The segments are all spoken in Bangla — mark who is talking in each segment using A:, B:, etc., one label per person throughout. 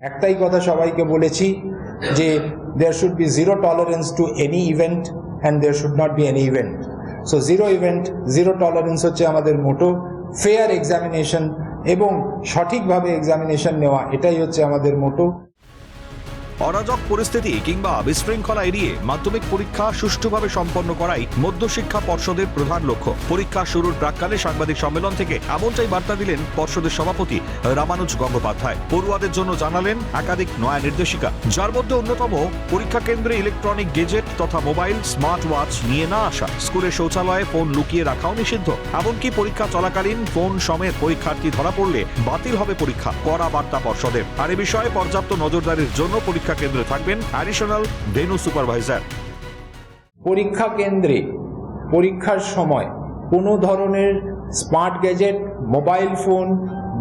A: একটাই কথা সবাইকে বলেছি যে there should be zero tolerance to any event and there should not be any event so zero event zero tolerance হচ্ছে আমাদের মোটো ফেয়ার এক্সামিনেশন এবং সঠিকভাবে এক্সামিনেশন নেওয়া, এটাই হচ্ছে আমাদের মোটো
B: অরাজক পরিস্থিতি কিংবা বিশৃঙ্খলা এড়িয়ে মাধ্যমিক পরীক্ষা সুষ্ঠুভাবে সম্পন্ন করাই মধ্যশিক্ষা পর্ষদের প্রধান লক্ষ্য। পরীক্ষা শুরুর প্রাককালে সাংবাদিক সম্মেলন থেকে এমনটাই বার্তা দিলেন পর্ষদের সভাপতি রামানুজ গঙ্গোপাধ্যায়। পড়ুয়াদের জন্য জানালেন একাধিক নয়া নির্দেশিকা। যার মধ্যে অন্যতম, পরীক্ষা কেন্দ্রে ইলেকট্রনিক গেজেট তথা মোবাইল স্মার্ট ওয়াচ নিয়ে না আসা। স্কুলের শৌচালয়ে ফোন লুকিয়ে রাখাও নিষিদ্ধ। এমনকি পরীক্ষা চলাকালীন ফোন সমেত পরীক্ষার্থী ধরা পড়লে বাতিল হবে পরীক্ষা, কড়া বার্তা পর্ষদের। আর এ বিষয়ে পর্যাপ্ত নজরদারির জন্য পরীক্ষা কেন্দ্রে থাকবেন অ্যাডিশনাল ভেনু সুপারভাইজার
A: পরীক্ষা কেন্দ্রে পরীক্ষার সময় কোনো ধরনের স্মার্ট গ্যাজেট মোবাইল ফোন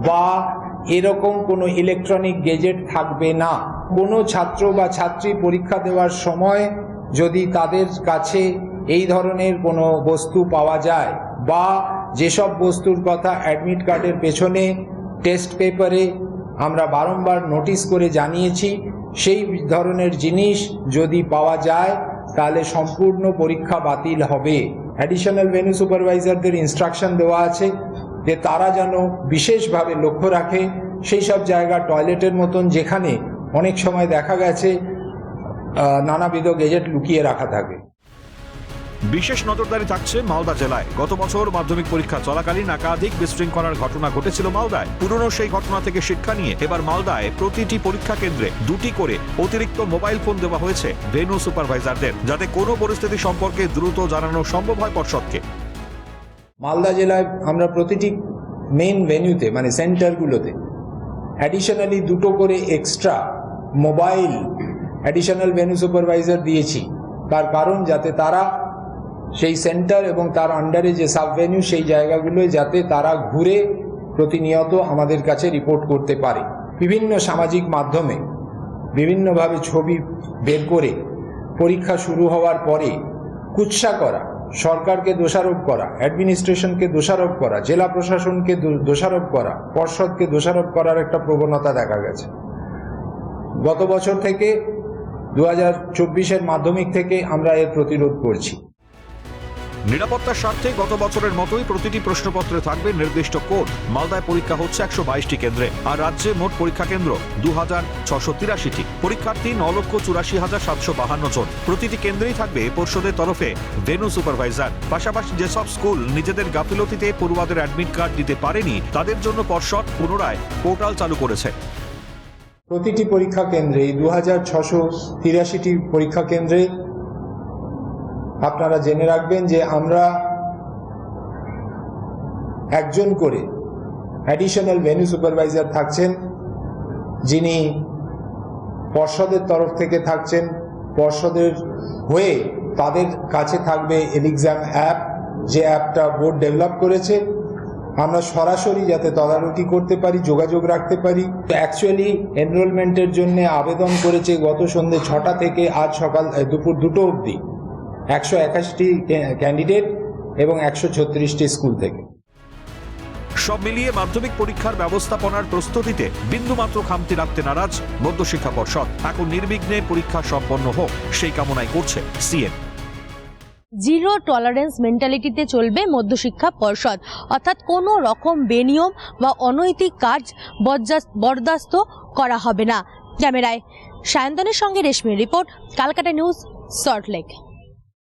A: বা এরকম কোনো ইলেকট্রনিক গেজেট থাকবে না। কোনো ছাত্র বা ছাত্রী পরীক্ষা দেওয়ার সময় যদি তাদের কাছে এই ধরনের কোনো বস্তু পাওয়া যায় বা যেসব বস্তুর কথা অ্যাডমিট কার্ডের পেছনে টেস্ট পেপারে আমরা বারংবার নোটিশ করে জানিয়েছি সেই ধরনের জিনিস যদি পাওয়া যায়, তাহলে সম্পূর্ণ পরীক্ষা বাতিল হবে। অ্যাডিশনাল ভেনু সুপারভাইজারদের ইনস্ট্রাকশন দেওয়া আছে যে তারা যেন বিশেষভাবে লক্ষ্য রাখে। সেই সব জায়গা টয়লেটের মতন যেখানে অনেক সময় দেখা গেছে নানাবিধ গেজেট লুকিয়ে রাখা থাকে।
B: বিশেষ নজরদারি থাকছে মালদা জেলায়। গত বছর মাধ্যমিক পরীক্ষা চলাকালীন একাধিক বিশৃঙ্খলার ঘটনা ঘটেছিল মালদায়। পুরনো সেই ঘটনা থেকে শিক্ষা নিয়ে এবার মালদায় প্রতিটি পরীক্ষা কেন্দ্রে দুটি করে অতিরিক্ত মোবাইল ফোন দেওয়া হয়েছে ভেনু সুপারভাইজারদের, যাতে কোনো পরিস্থিতি সম্পর্কে দ্রুত জানানো সম্ভব হয় পর্ষদকে।
A: মালদা জেলায় আমরা প্রতিটি মেন ভেন্যুতে মানে সেন্টারগুলোতে অ্যাডিশনালি দুটো করে extra mobile additional venue supervisor দিয়েছি। তার কারণ যাতে তারা সেই সেন্টার এবং তার আন্ডারে যে সাবভেনিউ সেই জায়গাগুলোয় যাতে তারা ঘুরে প্রতিনিয়ত আমাদের কাছে রিপোর্ট করতে পারে। বিভিন্ন সামাজিক মাধ্যমে বিভিন্নভাবে ছবি বের করে পরীক্ষা শুরু হওয়ার পরে কুৎসা করা, সরকারকে দোষারোপ করা অ্যাডমিনিস্ট্রেশনকে দোষারোপ করা, জেলা প্রশাসনকে দোষারোপ করা, পর্ষদকে দোষারোপ করার একটা প্রবণতা দেখা গেছে। গত বছর থেকে দু হাজার মাধ্যমিক থেকে আমরা এর প্রতিরোধ করছি।
B: নিরাপত্তার স্বার্থে গত বছরের মতোই প্রতিটি প্রশ্নপত্রে থাকবে নির্দিষ্ট কোড। মালদায় পরীক্ষা হচ্ছে একশো বাইশটি কেন্দ্রে, আর রাজ্যে মোট পরীক্ষা কেন্দ্র দু হাজার ছশো তিরাশিটি। পরীক্ষার্থী ন লক্ষ চুরাশি হাজার সাতশো বাহান্ন জন। প্রতিটি কেন্দ্রেই থাকবে পর্ষদের তরফে ভেনু সুপারভাইজার। পাশাপাশি যেসব স্কুল নিজেদের গাফিলতিতে পড়ুয়াদের অ্যাডমিট কার্ড দিতে পারেনি, তাদের জন্য পর্ষদ পুনরায় পোর্টাল চালু করেছে।
A: প্রতিটি পরীক্ষা কেন্দ্রে দু হাজার ছশো তিরাশিটি পরীক্ষা কেন্দ্রে আপনারা জেনে রাখবেন যে আমরা একজন করে অ্যাডিশনাল ভেন্যু সুপারভাইজার থাকছেন, যিনি পর্ষদের তরফ থেকে থাকছেন। পর্ষদের হয়ে তাদের কাছে থাকবে এলিক্সাম অ্যাপ যে অ্যাপটা বোর্ড ডেভেলপ করেছে। আমরা সরাসরি যাতে তদারকি করতে পারি, যোগাযোগ রাখতে পারি। অ্যাকচুয়ালি এনরোলমেন্টের জন্য আবেদন করেছে গত সন্ধ্যে ছটা থেকে আজ সকাল দুপুর দুটো অবধি। একশো একাশটি ক্যান্ডিডেট এবং একশো ছত্রিশটি স্কুল থেকে।
B: সব মিলিয়ে মাধ্যমিক পরীক্ষার ব্যবস্থাপনার প্রস্তুতিতে বিন্দুমাত্র খামতি রাখতে নারাজ মধ্যশিক্ষা পর্ষদ। এখন নির্বিঘ্নে পরীক্ষা সম্পন্ন হোক সেই কামনাই করছে সিএন
C: জিরো টলারেন্স মেন্টালিটিতে চলবে মধ্যশিক্ষা পর্ষদ। অর্থাৎ কোনো রকম বেনিয়ম বা অনৈতিক কাজ বরদাস্ত করা হবে না। ক্যামেরায় সায়ন্তনের সঙ্গে রেশমির report Calcutta News Salt Lake.